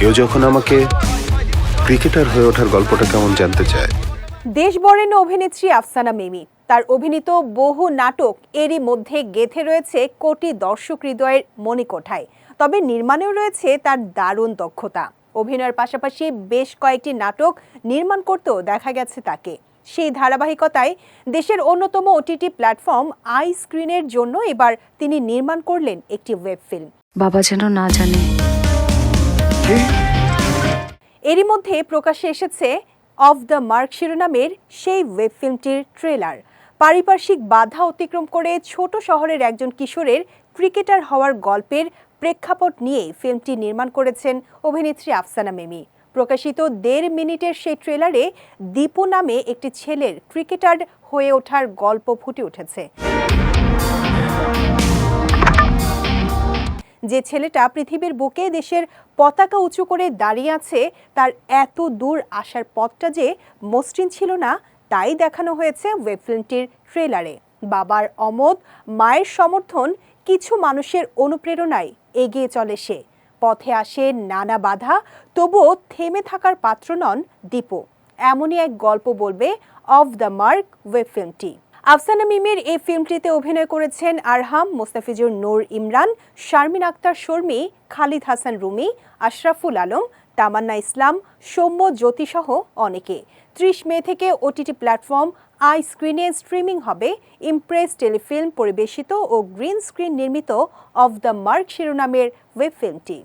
কেউ যখন আমাকে ক্রিকেটার হয়ে ওঠার গল্পটা কেমন জানতে চায়? দেশ বরেণ্য অভিনেত্রী আফসানা মিমি তার অভিনীত বহু নাটক এরই মধ্যে গেথে রয়েছে কোটি দর্শক হৃদয়ের মণিকোঠায়। তবে নির্মাণেও রয়েছে তার দারুণ দক্ষতা। অভিনয়ের পাশাপাশি বেশ কয়েকটি নাটক নির্মাণ করতেও দেখা গেছে তাকে। সেই ধারাবাহিকতায় দেশের অন্যতম ওটিটি প্ল্যাটফর্ম আই স্ক্রিনের জন্য এবার তিনি নির্মাণ করলেন একটি ওয়েব ফিল্ম। বাবা যেন না জানে এরই মধ্যে প্রকাশ্যে এসেছে অফ দ্য মার্ক শিরোনামের সেই ওয়েব ফিল্মটির ট্রেলার পারিপার্শ্বিক বাধা অতিক্রম করে ছোট শহরের একজন কিশোরের ক্রিকেটার হওয়ার গল্পের প্রেক্ষাপট নিয়ে ফিল্মটি নির্মাণ করেছেন অভিনেত্রী আফসানা মেমি। প্রকাশিত দেড় মিনিটের সেই ট্রেলারে দীপু নামে একটি ছেলের ক্রিকেটার হয়ে ওঠার গল্প ফুটে উঠেছে। যে ছেলেটা পৃথিবীর বুকে দেশের পতাকা উঁচু করে দাঁড়িয়ে আছে, তার এত দূর আসার পথটা যে মসৃণ ছিল না, তাই দেখানো হয়েছে ওয়েব ফিল্মটির ট্রেলারে। বাবার অমত মায়ের সমর্থন, কিছু মানুষের অনুপ্রেরণায় এগিয়ে চলে সে। পথে আসে নানা বাধা, তবুও থেমে থাকার পাত্র নন দীপু। এমনই এক গল্প বলবে অফ দ্য মার্ক ওয়েব ফিল্মটি আফসানা মিমের এই ফিল্মটিতে অভিনয় করেছেন আরহাম, মোস্তাফিজুর নূর ইমরান, শারমিন আক্তার শর্মী, খালিদ হাসান রুমি, আশরাফুল আলম, তামান্না ইসলাম, সৌম্য জ্যোতিসহ অনেকে। ত্রিশ মে থেকে ওটিটি প্ল্যাটফর্ম আই স্ক্রিনে স্ট্রিমিং হবে। ইমপ্রেস টেলিফিল্ম পরিবেশিত ও গ্রিন স্ক্রিন নির্মিত অফ দ্য মার্ক শিরোনামের ওয়েব ফিল্মটি।